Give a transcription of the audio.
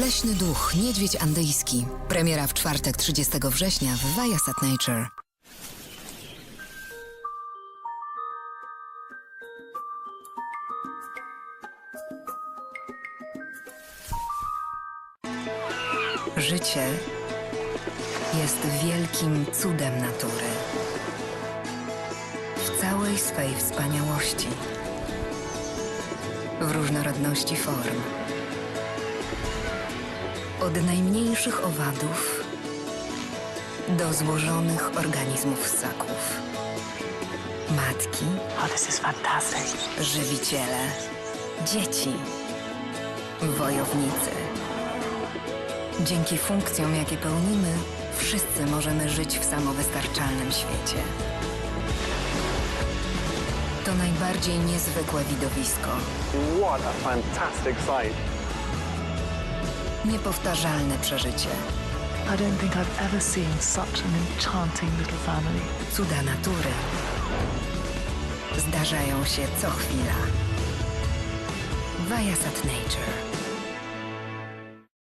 Leśny duch, niedźwiedź andyjski. Premiera w czwartek 30 września w Viasat Nature. Życie jest wielkim cudem natury. W całej swej wspaniałości. W różnorodności form. Od najmniejszych owadów do złożonych organizmów ssaków. Matki, Oh, this is fantastic. żywiciele, dzieci, wojownicy. Dzięki funkcjom, jakie pełnimy, wszyscy możemy żyć w samowystarczalnym świecie. To najbardziej niezwykłe widowisko, What a fantastic sight. Niepowtarzalne przeżycie, I don't think I've ever seen such an enchanting little family. cuda natury. Zdarzają się co chwila. Viasat Nature.